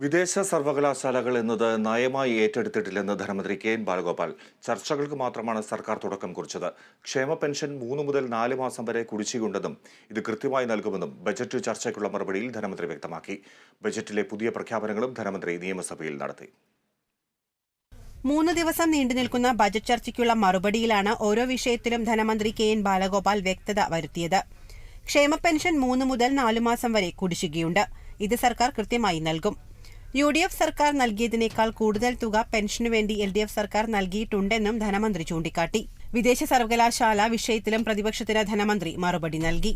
വിദേശ സർവകലാശാലകൾ എന്നത് നയമായി ഏറ്റെടുത്തിട്ടില്ലെന്ന് ധനമന്ത്രി കെ എൻ ബാലഗോപാൽ. ചർച്ചകൾക്ക് മാത്രമാണ് സർക്കാർ തുടക്കം കുറിച്ചത്. ക്ഷേമ പെൻഷൻ മൂന്ന് മുതൽ നാല് മാസം വരെ കുടിശ്ശികയുണ്ടെന്നും ഇത് കൃത്യമായി നൽകുമെന്നും ബജറ്റ് ചർച്ചയ്ക്കുള്ള മറുപടിയിൽ ധനമന്ത്രി വ്യക്തമാക്കി. ബജറ്റിലെ പുതിയ പ്രഖ്യാപനങ്ങളും ധനമന്ത്രി നിയമസഭയിൽ നടത്തി. മൂന്ന് ദിവസം നീണ്ടു നിൽക്കുന്ന ബജറ്റ് ചർച്ചയ്ക്കുള്ള മറുപടിയിലാണ് ഓരോ വിഷയത്തിലും ധനമന്ത്രി കെ എൻ ബാലഗോപാൽ വ്യക്തത വരുത്തിയത്. ക്ഷേമ പെൻഷൻ മൂന്ന് മുതൽ നാലു മാസം വരെ കുടിശ്ശികയുണ്ട്. ഇത് സർക്കാർ കൃത്യമായി നൽകും. യു ഡി എഫ് സർക്കാർ നൽകിയതിനേക്കാൾ കൂടുതൽ തുക പെൻഷനു വേണ്ടി എൽ ഡി എഫ് സർക്കാർ നൽകിയിട്ടുണ്ടെന്നും ധനമന്ത്രി ചൂണ്ടിക്കാട്ടി. വിദേശ സർവകലാശാല വിഷയത്തിലും പ്രതിപക്ഷത്തിന് ധനമന്ത്രി മറുപടി നൽകി.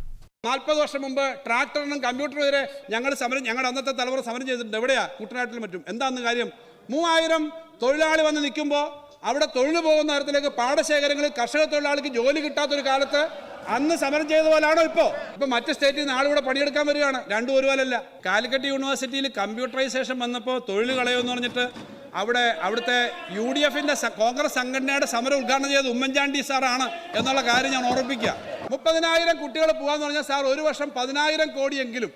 നാൽപ്പത് വർഷം മുമ്പ് ട്രാക്ടറിനും കമ്പ്യൂട്ടറിനും എതിരെ ഞങ്ങൾ സമരം ഞങ്ങളുടെ അന്നത്തെ തലമുറ സമരം ചെയ്തിട്ടുണ്ട്. എവിടെയാ? കുട്ടനാട്ടിലും മറ്റും. എന്താന്ന് കാര്യം? മൂവായിരം തൊഴിലാളി വന്ന് നിൽക്കുമ്പോൾ അവിടെ തൊഴിൽ പോകുന്ന തരത്തിലേക്ക് പാടശേഖരങ്ങളിൽ കർഷക തൊഴിലാളിക്ക് ജോലി കിട്ടാത്തൊരു കാലത്ത് അന്ന് സമരം ചെയ്ത പോലാണോ ഇപ്പോ? ഇപ്പൊ മറ്റു സ്റ്റേറ്റിൽ നിന്ന് ആളിവിടെ പണിയെടുക്കാൻ വരികയാണ്. രണ്ടും ഒരുപോലല്ല. കാലിക്കറ്റ് യൂണിവേഴ്സിറ്റിയിൽ കമ്പ്യൂട്ടറൈസേഷൻ വന്നപ്പോൾ തൊഴിൽ കളയുമെന്ന് പറഞ്ഞിട്ട് അവിടെ അവിടുത്തെ യു ഡി എഫിന്റെ കോൺഗ്രസ് സംഘടനയുടെ സമരം ഉദ്ഘാടനം ചെയ്തത് ഉമ്മൻചാണ്ടി സാറാണ് എന്നുള്ള കാര്യം ഞാൻ ഓർമ്മിപ്പിക്കുക. മുപ്പതിനായിരം കുട്ടികൾ പോകാന്ന് പറഞ്ഞാൽ സാർ ഒരു വർഷം പതിനായിരം കോടിയെങ്കിലും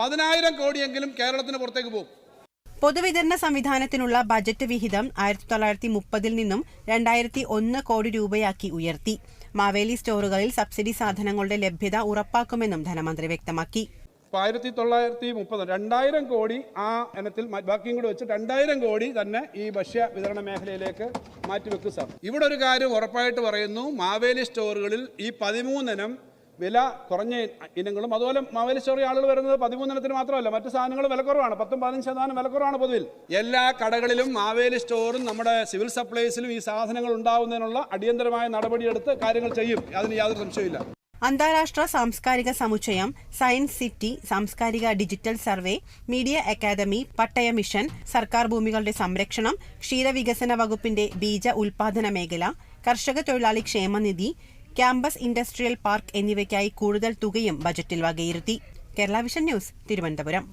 പതിനായിരം കോടിയെങ്കിലും കേരളത്തിന് പുറത്തേക്ക് പോകും. പൊതുവിതരണ സംവിധാനത്തിനുള്ള ബജറ്റ് വിഹിതം ആയിരത്തി തൊള്ളായിരത്തി മുപ്പതിൽ നിന്നും രണ്ടായിരത്തി ഒന്ന് കോടി രൂപയാക്കി ഉയർത്തി. മാവേലി സ്റ്റോറുകളിൽ സബ്സിഡി സാധനങ്ങളുടെ ലഭ്യത ഉറപ്പാക്കുമെന്നും ധനമന്ത്രി വ്യക്തമാക്കി. ആയിരത്തി തൊള്ളായിരത്തി മുപ്പത് രണ്ടായിരം കോടി ആ ഇനത്തിൽ ബാക്കിയും കൂടി വെച്ച് രണ്ടായിരം കോടി തന്നെ ഈ ഭക്ഷ്യ വിതരണ മേഖലയിലേക്ക് മാറ്റിവെക്കും സാർ. ഇവിടെ ഒരു കാര്യം ഉറപ്പായിട്ട് പറയുന്നു മാവേലി സ്റ്റോറുകളിൽ ഈ പതിമൂന്നിനം വില കുറഞ്ഞ ഇനങ്ങളും അതുപോലെ മാവേലി സ്റ്റോറി ആളുകൾ വരുന്നത് പതിമൂന്നിനത്തിന് മാത്രമല്ല മറ്റ് സാധനങ്ങൾ വിലക്കുറവാണ് പത്തും പതിനഞ്ച് ശതമാനം വിലക്കുറവാണ് പൊതുവിൽ. എല്ലാ കടകളിലും മാവേലി സ്റ്റോറും നമ്മുടെ സിവിൽ സപ്ലൈസിലും ഈ സാധനങ്ങൾ ഉണ്ടാവുന്നതിനുള്ള അടിയന്തരമായ നടപടിയെടുത്ത് കാര്യങ്ങൾ ചെയ്യും. അതിന് യാതൊരു സംശയമില്ല അന്താരാഷ്ട്ര സാംസ്കാരിക സമുച്ചയം സയൻസ് സിറ്റി സാംസ്കാരിക ഡിജിറ്റൽ സർവേ മീഡിയ അക്കാദമി പട്ടയ മിഷൻ സർക്കാർ ഭൂമികളുടെ സംരക്ഷണം ക്ഷീരവികസന വകുപ്പിന്റെ ബീജ ഉൽപാദന മേഖല കർഷക തൊഴിലാളി ക്ഷേമനിധി ക്യാമ്പസ് ഇൻഡസ്ട്രിയൽ പാർക്ക് എന്നിവയ്ക്കായി കൂടുതൽ തുകയും ബജറ്റിൽ വകയിരുത്തി. Kerala vision news Thiruvananthapuram.